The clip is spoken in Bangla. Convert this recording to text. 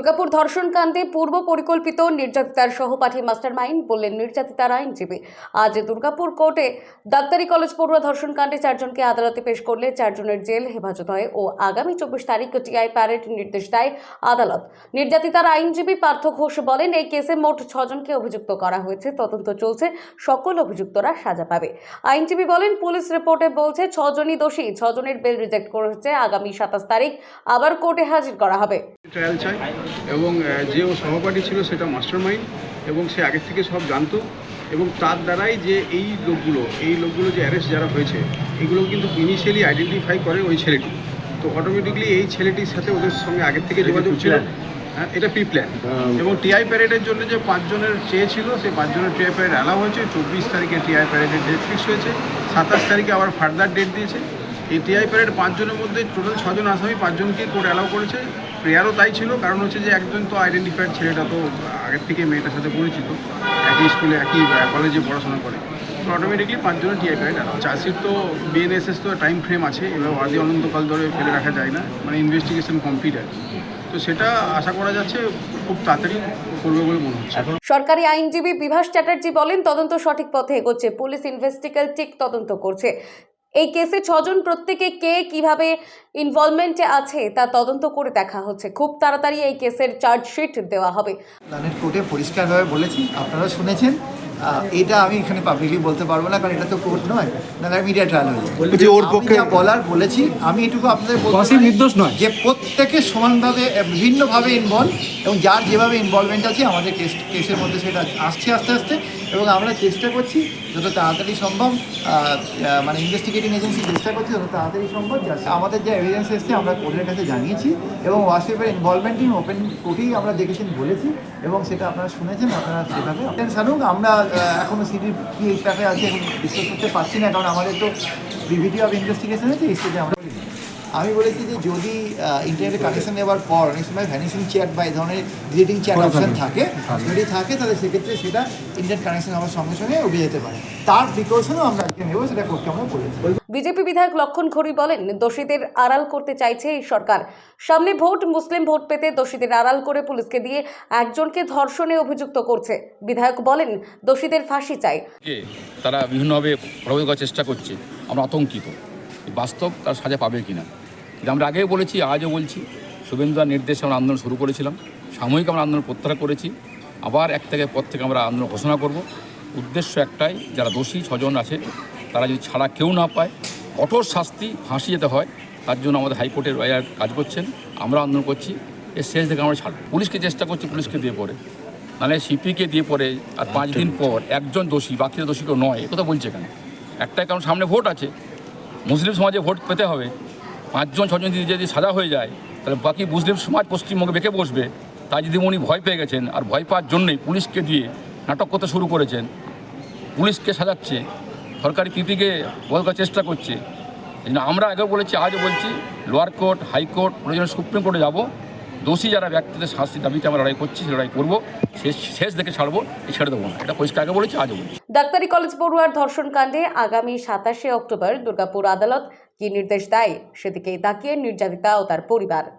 দুর্গাপুর ধর্ষণ কাণ্ডে পূর্ব পরিকল্পিত নির্যাতিতার সহপাঠী মাস্টারমাইন্ড বললেন, নির্যাতিতার আইনজীবী আজ দুর্গাপুর কোর্টে ডাক্তারি কলেজ পড়ুয়া ধর্ষণ কাণ্ডে চারজনকে আদালতে পেশ করলে চারজনের জেল, হেফাজত হয় ও আগামী চব্বিশ তারিখ টিআই প্যারেড নির্দেশ দেয় আদালত। নির্যাতিতার আইনজীবী পার্থ ঘোষ বলেন, এই কেসে মোট ছজনকে অভিযুক্ত করা হয়েছে। তদন্ত চলছে। সকল অভিযুক্তরা সাজা পাবে। আইনজীবী বলেন, পুলিশ রিপোর্টে বলছে, ছজনই দোষী। ছজনের বেল রিজেক্ট করেছে আগামী সাতাশ তারিখ আবার কোর্টে হাজির করা হবে। এবং যে ও সহপাঠী ছিল সেটা মাস্টার মাইন্ড এবং সে আগের থেকে সব জানতো এবং তার দ্বারাই যে এই লোকগুলো এই লোকগুলো যে অ্যারেস্ট যারা হয়েছে এগুলো কিন্তু ইনিশিয়ালি আইডেন্টিফাই করে ওই ছেলেটি। তো অটোমেটিকলি এই ছেলেটির সাথে ওদের সঙ্গে আগের থেকে যোগাযোগ ছিল। হ্যাঁ এটা প্রি প্ল্যান এবং টিআই প্যারেডের জন্য যে পাঁচজনের চেয়েছিল সেই পাঁচজনের টিআই প্যারেড অ্যালাউ হয়েছে। চব্বিশ তারিখে টিআই প্যারেডের ডেট ফিক্স হয়েছে। সাতাশ তারিখে আবার ফার্দার ডেট দিয়েছে। এই টিআই প্যারেড পাঁচজনের মধ্যে টোটাল ছজন আসামি পাঁচজনকে কোর্ট অ্যালাউ করেছে। প্রেয়ারও তাই ছিল, কারণ হচ্ছে যে একজন তো আইডেন্টিফাইড ছেলেটা তো আগের থেকে মেয়েটার সাথে পরিচিত, একই স্কুলে, একই কলেজে পড়াশোনা করে। তো অটোমেটিকলি পাঁচজনের টিআই প্যারেড অ্যালাউ চাষির তো বিএনএসএস তো টাইম ফ্রেম আছে, এবার আদি অনন্তকাল ধরে ফেলে রাখা যায় না মানে ইনভেস্টিগেশন কমপ্লিট আছে। তো সেটা আশা করা যাচ্ছে খুব তাড়াতাড়ি করবে বলে মনে হচ্ছে। সরকারি আইনজীবী বিভাস চ্যাটার্জি বলেন, তদন্ত সঠিক পথে এগোচ্ছে, পুলিশ ইনভেস্টিগেটিভ তদন্ত করছে। এই কেসে ছজন প্রত্যেকে কে কীভাবে ইনভলভমেন্টে আছে তা তদন্ত করে দেখা হচ্ছে। খুব তাড়াতাড়ি এই কেসের চার্জশিট দেওয়া হবে। প্ল্যানেট কোর্টে পরিষ্কারভাবে বলেছি আপনারা শুনেছেন। এটা আমি এখানে পাবলিকলি বলতে পারব না কারণ এটা তো কোর্ট নয় নাহলে মিডিয়া ট্রায়াল হয়ে যাবে। ওর পক্ষে- বলার বলেছি আমি এটুকু আপনাদের নির্দোষ নয়। যে প্রত্যেকে সমানভাবে বিভিন্নভাবে ইনভলভ এবং যার যেভাবে ইনভলভমেন্ট আছে আমাদের কেস কেসের মধ্যে সেটা আসছে আস্তে আস্তে। এবং আমরা চেষ্টা করছি যত তাড়াতাড়ি সম্ভব মানে ইনভেস্টিগেটিং এজেন্সি চেষ্টা করছি যত তাড়াতাড়ি সম্ভব আমাদের যে এভিডেন্স এসছে আমরা কোর্টের কাছে জানিয়েছি এবং ওয়াসিফের ইনভলভমেন্ট ইন ওপেন কোর্টেই আমরা দেখেছেন বলেছি এবং সেটা আপনারা শুনেছেন, আপনারা সেভাবে সানুক, আমরা এখনও এখনও সিডির কি এই আছে, এখন ডিসকাস করতে পারছি না, কারণ আমাদের তো বিভিডি অফ ইনভেস্টিগেশন আছে, এই আমরা। আমি বলেছি যে যদি ইন্টারনেটে কানেকশন নেওয়ার পর অনেক সময় ভ্যানিশিং চ্যাট বা এই ধরনের ডিলিটিং চ্যাট অপশন থাকে। যদি থাকে তাহলে সেক্ষেত্রে সেটা ইন্টারনেট কানেকশন হওয়ার সঙ্গে সঙ্গে উঠে যেতে পারে। তার প্রিকশনও আমরা আজকে নেব সেটা করতে আমরা বলেছি বিজেপি বিধায়ক লক্ষণ খড়ি বলেন দোষীদের আড়াল করতে চাইছে এই সরকার। সামনে ভোট মুসলিম ভোট পেতে দোষীদের আড়াল করে পুলিশকে দিয়ে একজনকে ধর্ষণে অভিযুক্ত করছে। বিধায়ক বলেন দোষীদের ফাঁসি চাই। তারা বিভিন্নভাবে প্রভাবিত করার চেষ্টা করছে। আমরা আতঙ্কিত। বাস্তব তার সাজা পাবে কিনা? কিন্তু আমরা আগেও বলেছি আজও বলছি শুভেন্দুর নির্দেশে আমরা আন্দোলন শুরু করেছিলাম। সাময়িক আমরা আন্দোলন প্রত্যাহার করেছি। আবার এক থেকে পর থেকে আমরা আন্দোলন ঘোষণা করব। উদ্দেশ্য একটাই যারা দোষী ছজন আছে তারা যদি ছাড়া কেউ না পায় কঠোর শাস্তি ফাঁসি যেতে হয় তার জন্য আমাদের হাইকোর্টের লয়ার কাজ করছেন। আমরা আন্দোলন করছি এর শেষ থেকে আমরা ছাড়ব। পুলিশকে চেষ্টা করছি পুলিশকে দিয়ে পড়ে। নাহলে সিপিকে দিয়ে পরে আর পাঁচ দিন পর একজন দোষী বাকিরা দোষী কেউ নয় একথা বলছে কেন? একটাই কারণ সামনে ভোট আছে। মুসলিম সমাজে ভোট পেতে হবে। পাঁচজন ছজন যদি যদি সাজা হয়ে যায়, তাহলে বাকি মুসলিম সমাজ পশ্চিমবঙ্গে বেঁকে বসবে। তাই যদি উনি ভয় পেয়ে গেছেন, আর ভয় পাওয়ার জন্যই পুলিশকে দিয়ে নাটক করতে শুরু করেছেন, পুলিশকে সাজাচ্ছে, সরকারি পিপিকে বল করার চেষ্টা করছে। আমরা আগেও বলেছি, আজও বলছি, লোয়ার কোর্ট হাইকোর্ট প্রয়োজন সুপ্রিম কোর্টে যাব। দোষী যারা ব্যক্তিদের শাস্তি দাবিতে আমরা লড়াই করছি, সে লড়াই করব, শেষ শেষ দেখে ছাড়বো ছেড়ে দেবো না। এটা পরিষ্কার আগে বলেছি, আজও বলছি। ডাক্তারি কলেজ পড়ুয়ার ধর্ষণ কাণ্ডে আগামী সাতাশে অক্টোবর দুর্গাপুর আদালত কি নির্দেশ দেয়? সেদিকেই তাকিয়ে নির্যাতিতা ও তার পরিবার।